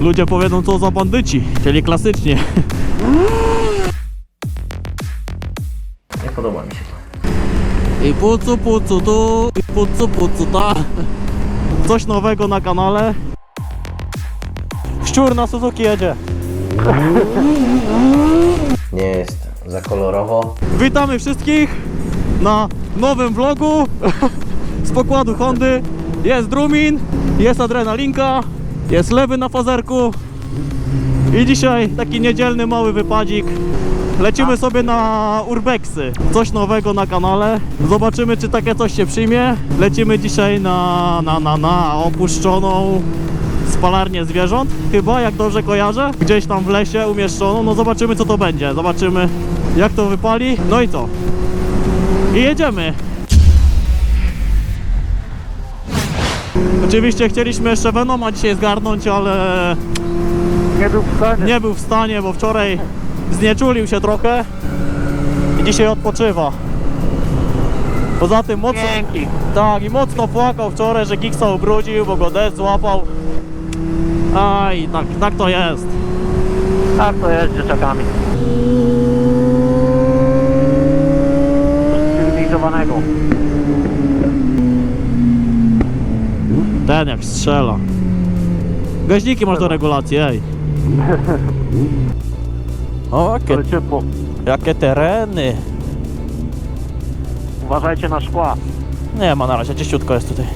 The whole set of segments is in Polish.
Ludzie powiedzą co za bandyci, czyli klasycznie. Nie podoba mi się to. I pucu pucu tu, i pucu pucu ta. Coś nowego na kanale. Szczur na Suzuki jedzie. Nie jest za kolorowo. Witamy wszystkich na nowym vlogu z pokładu Hondy. Jest Drumin, jest adrenalinka, jest lewy na fazerku i dzisiaj taki niedzielny mały wypadzik. Lecimy sobie na Urbexy. Coś nowego na kanale. Zobaczymy czy takie coś się przyjmie. Lecimy dzisiaj na, na, na, na opuszczoną spalarnię zwierząt. Chyba, jak dobrze kojarzę. Gdzieś tam w lesie umieszczoną. No zobaczymy co to będzie. Zobaczymy jak to wypali. No i co? I jedziemy. Oczywiście chcieliśmy jeszcze Venoma dzisiaj zgarnąć, ale Nie był w stanie. nie był w stanie, bo wczoraj znieczulił się trochę i dzisiaj odpoczywa. Poza tym mocno, Dzięki. tak, i mocno płakał wczoraj, że Giksa ubrudził, bo go deszcz złapał. Aj, tak, tak to jest. Tak to jest z dzieciakami. Cywilizowanego. Ten jak strzela. Gaźniki masz do regulacji, ej. O, jakie, Ale ciepło. jakie tereny. Uważajcie na szkła. Nie ma na razie, czyściutko jest tutaj.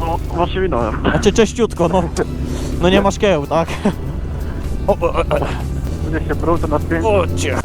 O, właśnie minąłem. Znaczy czyściutko, no. No nie ma szkieł, tak? O, o, o, Będzie się na o, cie.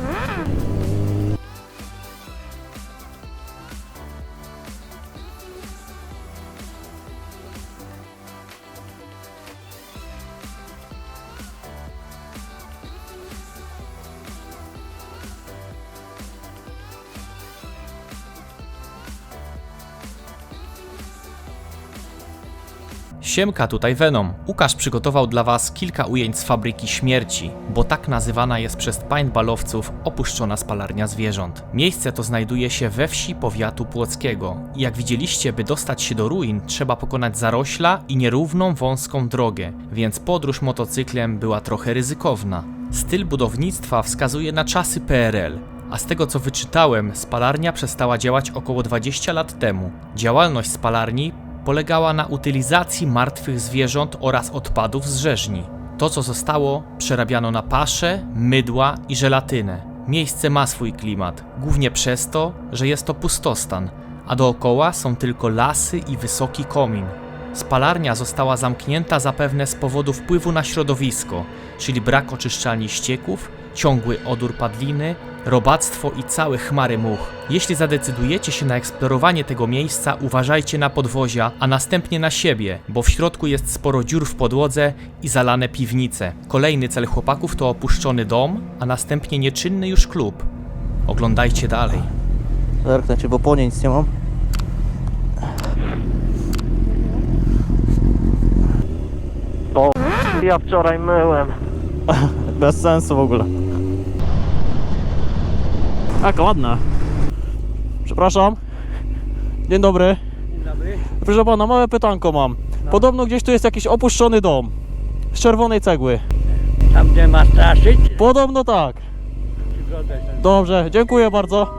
Siemka, tutaj Venom. Łukasz przygotował dla Was kilka ujęć z fabryki śmierci, bo tak nazywana jest przez paintballowców opuszczona spalarnia zwierząt. Miejsce to znajduje się we wsi powiatu płockiego jak widzieliście, by dostać się do ruin, trzeba pokonać zarośla i nierówną wąską drogę, więc podróż motocyklem była trochę ryzykowna. Styl budownictwa wskazuje na czasy PRL, a z tego co wyczytałem, spalarnia przestała działać około 20 lat temu. Działalność spalarni polegała na utylizacji martwych zwierząt oraz odpadów z rzeźni. To, co zostało, przerabiano na pasze, mydła i żelatynę. Miejsce ma swój klimat, głównie przez to, że jest to pustostan, a dookoła są tylko lasy i wysoki komin. Spalarnia została zamknięta zapewne z powodu wpływu na środowisko, czyli brak oczyszczalni ścieków, ciągły odór padliny, robactwo i całe chmary much. Jeśli zadecydujecie się na eksplorowanie tego miejsca, uważajcie na podwozia, a następnie na siebie, bo w środku jest sporo dziur w podłodze i zalane piwnice. Kolejny cel chłopaków to opuszczony dom, a następnie nieczynny już klub. Oglądajcie dalej. Zerknę cię, bo po nie nic nie mam. To ja wczoraj myłem. Bez sensu w ogóle. Tak, ładne. Przepraszam. Dzień dobry. Dzień dobry. Proszę pana, małe pytanko mam. Podobno gdzieś tu jest jakiś opuszczony dom. Z czerwonej cegły. Tam gdzie ma straszyć? Podobno tak. Dobrze, dziękuję bardzo.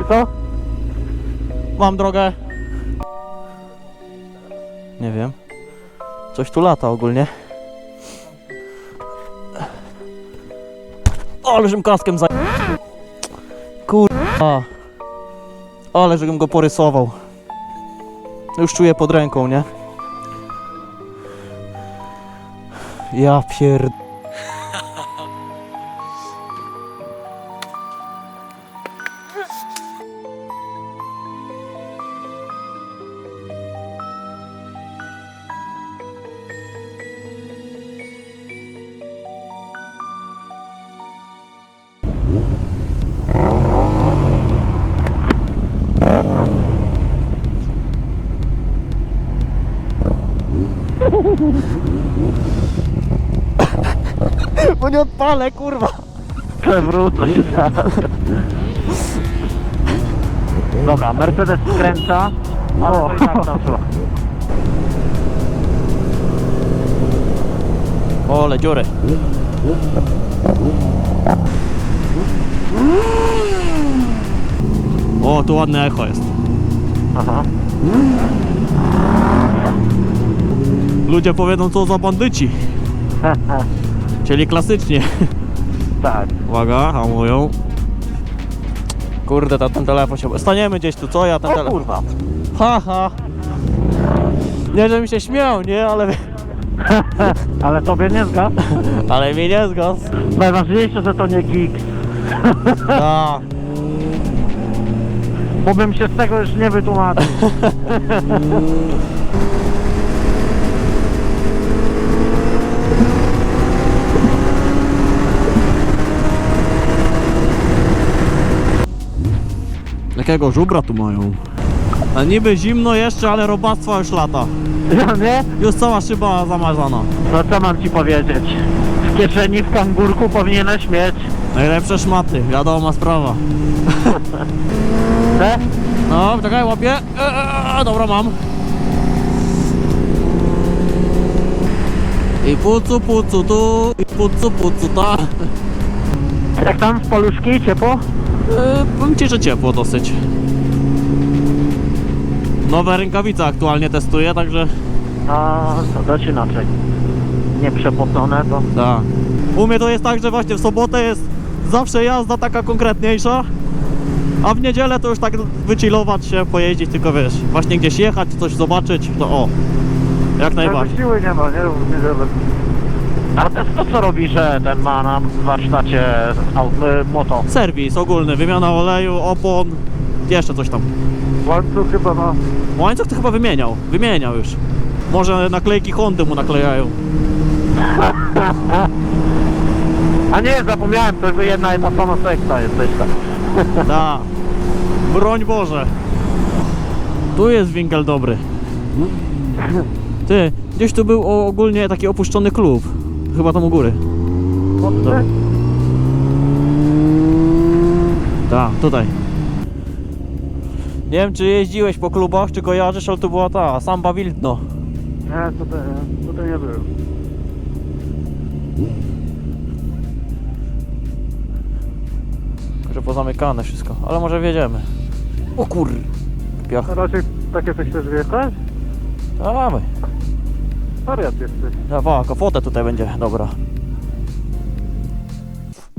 I co? Mam drogę. Nie wiem. Coś tu lata ogólnie. Ale żem kaskiem za... Kurwa. Ale żebym go porysował. Już czuję pod ręką, nie? Ja pierd... tego nie odpalę, kurwa. Przewrócę się zaraz. Dobra, Mercedes skręca, ale to i tak O, tu ładne echo jest. Aha. Ludzie powiedzą, co za bandyci. Czyli klasycznie. tak. Uwaga, hamują. Kurde, ta, ten telefon się... Staniemy gdzieś tu, co? Ja ten O telefon... kurwa. Haha. Nie, żebym się śmiał, nie? Ale, Ale tobie nie zgadz. ale mi nie zgadz. Najważniejsze, że to nie gig. Tak. Bo bym się z tego już nie wytłumaczył. Jakiego żubra tu mają? A niby zimno jeszcze, ale robactwa już lata. Ja nie? Już cała szyba zamazana. No co mam ci powiedzieć? W kieszeni w kangurku powinieneś mieć. Najlepsze szmaty, wiadoma sprawa. Te? No, czekaj, łapię. Eee, dobra, mam. I pucu, pucu tu, i pucu, pucu ta. Jak tam w poluszki ciepło? Eee, powiem ci, że ciepło dosyć. Nowe rękawice aktualnie testuję, także A to dość inaczej. Nie przepocone to. tak. U mnie to jest tak, że właśnie w sobotę jest zawsze jazda taka konkretniejsza, a w niedzielę to już tak wychillować się, pojeździć, tylko wiesz, właśnie gdzieś jechać, coś zobaczyć, to o, jak najbardziej. siły nie ma, nie? W niedzielę. A to jest to co robi, że ten ma na warsztacie au- y, moto? Serwis ogólny, wymiana oleju, opon, jeszcze coś tam. Łańcuch chyba ma. Łańcuch to chyba wymieniał, wymieniał już. Może naklejki Hondy mu naklejają. A nie, zapomniałem, to jakby jedna etapa sekta jesteś tam. Da. Broń Boże. Tu jest winkel dobry. Ty, gdzieś tu był o, ogólnie taki opuszczony klub. Chyba tam u góry. Dobra. Tak, tutaj. Nie wiem, czy jeździłeś po klubach, czy kojarzysz, ale tu była ta, Samba Wildno. Nie, tutaj, tutaj nie był. Że pozamykane wszystko, ale może wjedziemy. O kur... Piach. Raczej takie coś chcesz wjechać? Dawaj. Wariat jesteś. Dawaj, fotę tutaj będzie, dobra.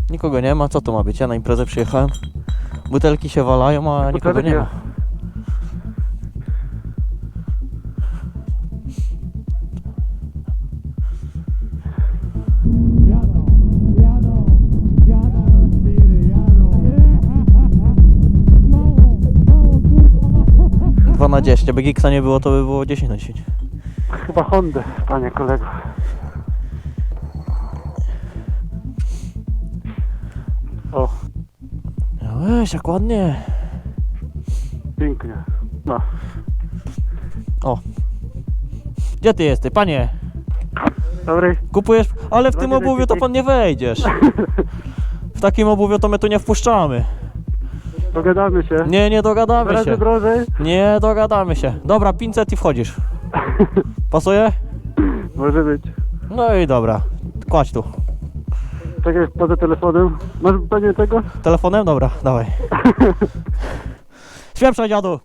Nikogo nie ma, co to ma być? Ja na imprezę przyjechałem. Butelki się walają, a nikogo nie ma. Dwa na 10, jakby Giggsa nie było, to by było 10 na 10. Chyba Honda, panie kolego. O, No weź, jak ładnie. pięknie. No. O. Gdzie ty jesteś, panie? Dobry. Kupujesz, ale w tym obuwiu to pan nie wejdziesz. W takim obuwiu to my tu nie wpuszczamy. Dogadamy się. Nie, nie dogadamy Razy się. drożej? Nie dogadamy się. Dobra, 500 i wchodzisz. Pasuje? Może być. No i dobra. Kładź tu. Czekaj, poza telefonem. Masz panie tego? Telefonem? Dobra, dawaj. Świeprzaj dziadu.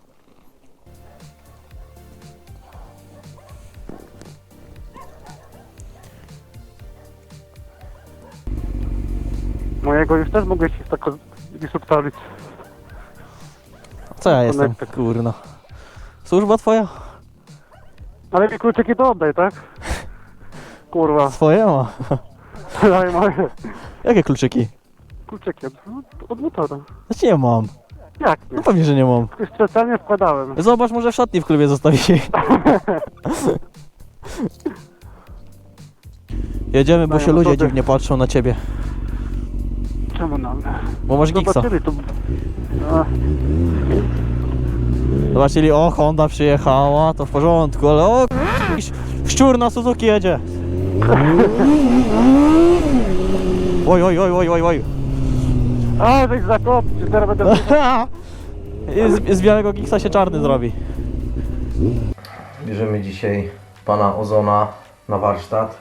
Mojego już też mogłeś tak gdzieś odpalić. Co ja jestem? Konektor. Kurno. Służba twoja? Ale mi kluczyki to oddaj, tak? Kurwa, Swoje ma. daj moje. Jakie kluczyki? Kluczyki od, od motora. Znaczy nie mam. Jak nie? No pewnie, że nie mam. Specjalnie wkładałem. Zobacz, może w szatni w klubie zostawili. Jedziemy, bo Dają się ludzie metody. dziwnie patrzą na ciebie. Czemu nam? Bo masz giksa. Zobaczyli tu. A, Zobaczyli, o Honda przyjechała, to w porządku, ale o jakiś szczur na Suzuki jedzie. Oj, oj, oj, oj, oj, oj. A, żeś zakop, czy teraz będę... z, z białego giksa się czarny zrobi. Bierzemy dzisiaj pana Ozona na warsztat.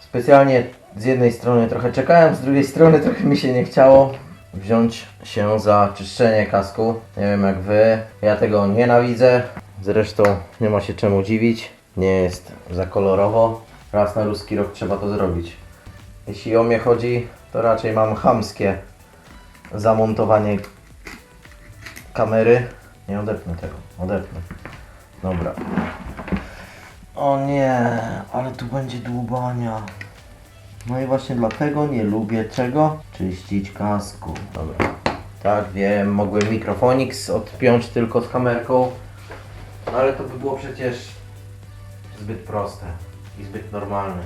Specjalnie Z jednej strony trochę czekałem, z drugiej strony trochę mi się nie chciało wziąć się za czyszczenie kasku. Nie wiem jak wy, ja tego nienawidzę. Zresztą nie ma się czemu dziwić. Nie jest za kolorowo. Raz na ruski rok trzeba to zrobić. Jeśli o mnie chodzi, to raczej mam chamskie zamontowanie kamery. Nie odepnę tego, odepnę. Dobra. O nie, ale tu będzie dłubania. No i właśnie dlatego nie lubię czego? Czyścić kasku. Dobra. Tak, wiem, mogłem Microfonix odpiąć tylko z kamerką. No ale to by było przecież zbyt proste i zbyt normalne.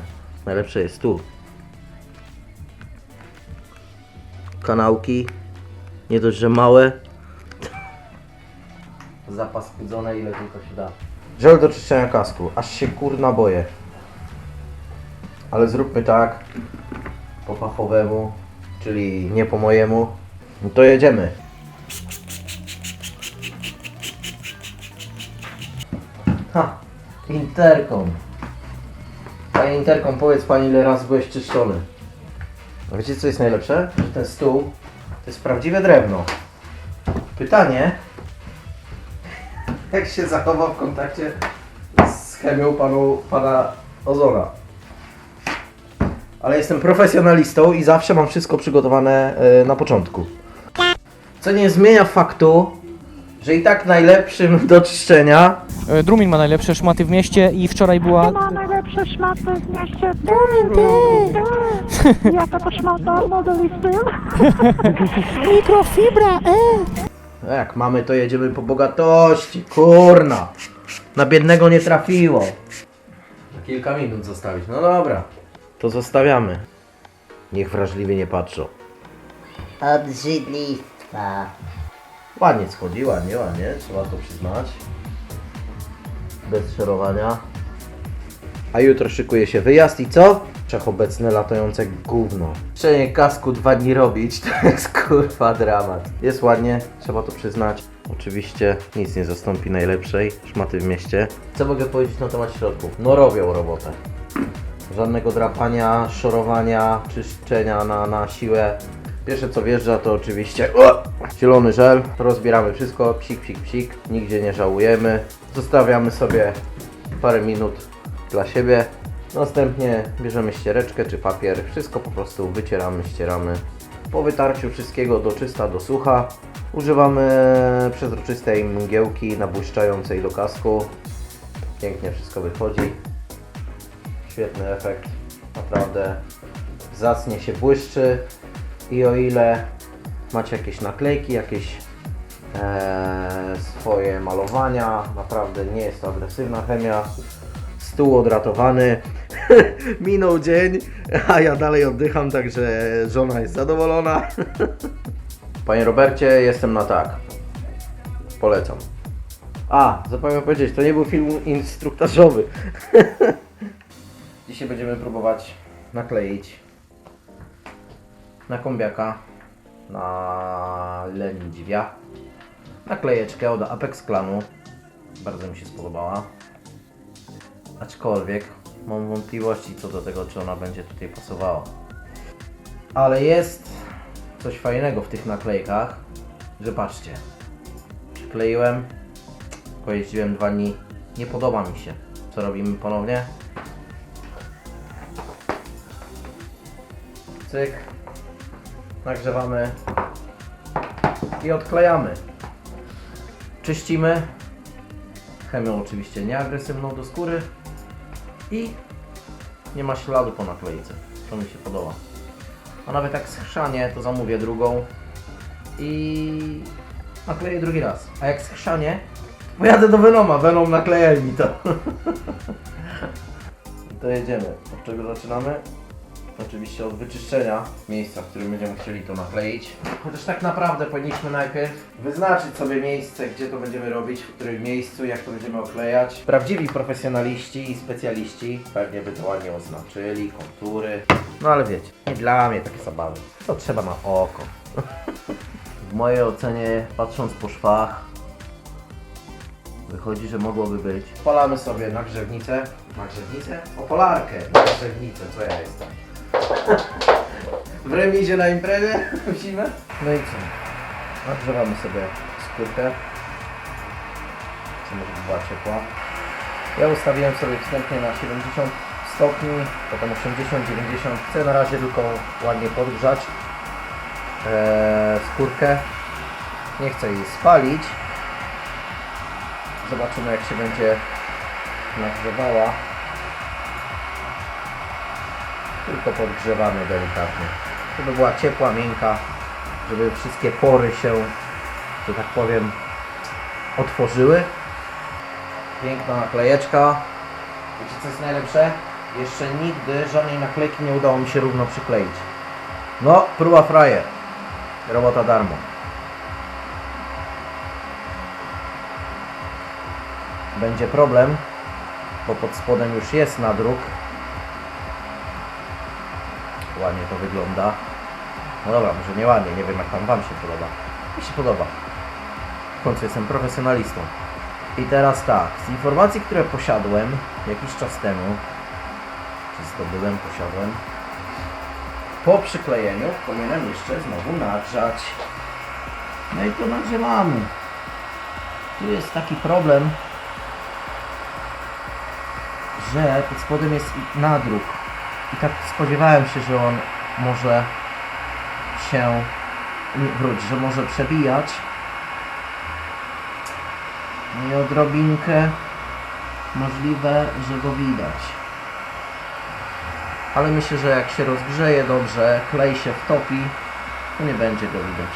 Najlepsze jest tu. Kanałki. Nie dość, że małe. Zapaskudzone ile tylko się da. Żel do czyszczenia kasku. Aż się kurna boję. Ale zróbmy tak. Po fachowemu. Czyli nie po mojemu. No to jedziemy. Ha! Interkom. Panie Interkom, powiedz pani ile razy byłeś czyszczony. A wiecie co jest najlepsze? Że ten stół to jest prawdziwe drewno. Pytanie, jak się zachowa w kontakcie z chemią panu, pana Ozona. Ale jestem profesjonalistą i zawsze mam wszystko przygotowane e, na początku. Co nie zmienia faktu, że i tak najlepszym do czyszczenia E, Drumin ma najlepsze szmaty w mieście i wczoraj była... ma najlepsze szmaty w mieście. Drumin, ty! Jaka to szmata? Mikrofibra, e! Jak mamy, to jedziemy po bogatości. Kurna. Na biednego nie trafiło. Na kilka minut zostawić. No dobra. To zostawiamy. Niech wrażliwie nie patrzą. Obrzydlistwa. Ładnie schodzi, ładnie, ładnie. Trzeba to przyznać. Bez szerowania. A jutro szykuje się wyjazd i co? Wszechobecne latające gówno. Czyszczenie kasku dwa dni robić, to jest kurwa dramat. Jest ładnie, trzeba to przyznać. Oczywiście nic nie zastąpi najlepszej szmaty w mieście. Co mogę powiedzieć na temat środków? No robią robotę. Żadnego drapania, szorowania, czyszczenia na, na siłę. Pierwsze co wjeżdża to oczywiście o, zielony żel. Rozbieramy wszystko, psik, psik, psik. Nigdzie nie żałujemy. Zostawiamy sobie parę minut dla siebie. Następnie bierzemy ściereczkę czy papier. Wszystko po prostu wycieramy, ścieramy. Po wytarciu wszystkiego do czysta, do sucha. Używamy przezroczystej mgiełki nabłyszczającej do kasku. Pięknie wszystko wychodzi. Świetny efekt, naprawdę zacnie się błyszczy i o ile macie jakieś naklejki, jakieś e, swoje malowania, naprawdę nie jest to agresywna chemia, stół odratowany, minął dzień, a ja dalej oddycham, także żona jest zadowolona. Panie Robercie, jestem na tak. Polecam. A, zapomniałem powiedzieć, to nie był film instruktażowy. Dzisiaj będziemy próbować nakleić na kombiaka, na leniwia, naklejeczkę od Apex Clanu. Bardzo mi się spodobała. Aczkolwiek mam wątpliwości co do tego, czy ona będzie tutaj pasowała. Ale jest coś fajnego w tych naklejkach, że patrzcie. Kleiłem, pojeździłem dwa dni, nie podoba mi się. Co robimy ponownie? Cyk. Nagrzewamy i odklejamy. Czyścimy. Chemią oczywiście nieagresywną do skóry i nie ma śladu po naklejce. To mi się podoba. A nawet jak schrzanie, to zamówię drugą i nakleję drugi raz. A jak schrzanie, pojadę do Venoma. Venom naklejaj mi to. to jedziemy. Od czego zaczynamy? Oczywiście od wyczyszczenia miejsca, w którym będziemy chcieli to nakleić. Chociaż tak naprawdę powinniśmy najpierw wyznaczyć sobie miejsce, gdzie to będziemy robić, w którym miejscu, jak to będziemy oklejać. Prawdziwi profesjonaliści i specjaliści pewnie by to ładnie oznaczyli, kontury. No ale wiecie, nie dla mnie takie zabawy. To trzeba na oko. w mojej ocenie, patrząc po szwach, wychodzi, że mogłoby być. Polamy sobie nagrzewnicę. Nagrzewnicę? Opolarkę. Nagrzewnicę, co ja jestem. W remizie na imprezie w zimę. No i co? Nagrzewamy sobie skórkę. Co może by była ciepła. Ja ustawiłem sobie wstępnie na 70 stopni, potem 80, 90. Chcę na razie tylko ładnie podgrzać eee, skórkę. Nie chcę jej spalić. Zobaczymy jak się będzie nagrzewała. Tylko podgrzewamy delikatnie. Żeby była ciepła, miękka, żeby wszystkie pory się, że tak powiem, otworzyły. Piękna naklejeczka. Wiecie co jest najlepsze? Jeszcze nigdy żadnej naklejki nie udało mi się równo przykleić. No, próba frajer. Robota darmo. Będzie problem, bo pod spodem już jest nadruk. Ładnie to wygląda. No dobra, może nie ładnie, nie wiem jak tam Wam się podoba. Mi się podoba. W końcu jestem profesjonalistą. I teraz tak, z informacji, które posiadłem jakiś czas temu, czy zdobyłem, posiadłem, po przyklejeniu powinienem jeszcze znowu nagrzać. No i to nagrzewamy. Tu jest taki problem, że pod spodem jest nadruk. I tak spodziewałem się, że on może się wróć, że może przebijać. No i odrobinkę możliwe, że go widać. Ale myślę, że jak się rozgrzeje dobrze, klej się wtopi, to nie będzie go widać.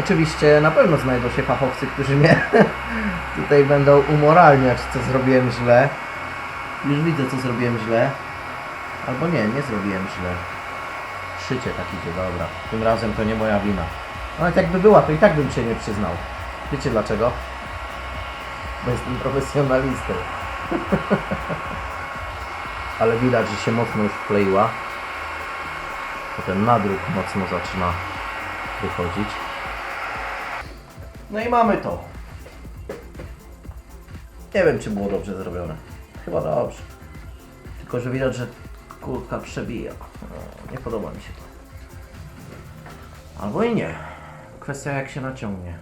Oczywiście na pewno znajdą się fachowcy, którzy mnie tutaj będą umoralniać, co zrobiłem źle. Już widzę, co zrobiłem źle. Albo nie, nie zrobiłem źle. Szycie tak idzie, dobra. Tym razem to nie moja wina. Ale jakby była, to i tak bym się nie przyznał. Wiecie dlaczego? Bo jestem profesjonalistą. Ale widać, że się mocno już wkleiła. Bo ten nadruk mocno zaczyna wychodzić. No i mamy to. Nie wiem, czy było dobrze zrobione. Chyba dobrze. Tylko, że widać, że kurtka przebija. No, nie podoba mi się to. Albo i nie. Kwestia jak się naciągnie.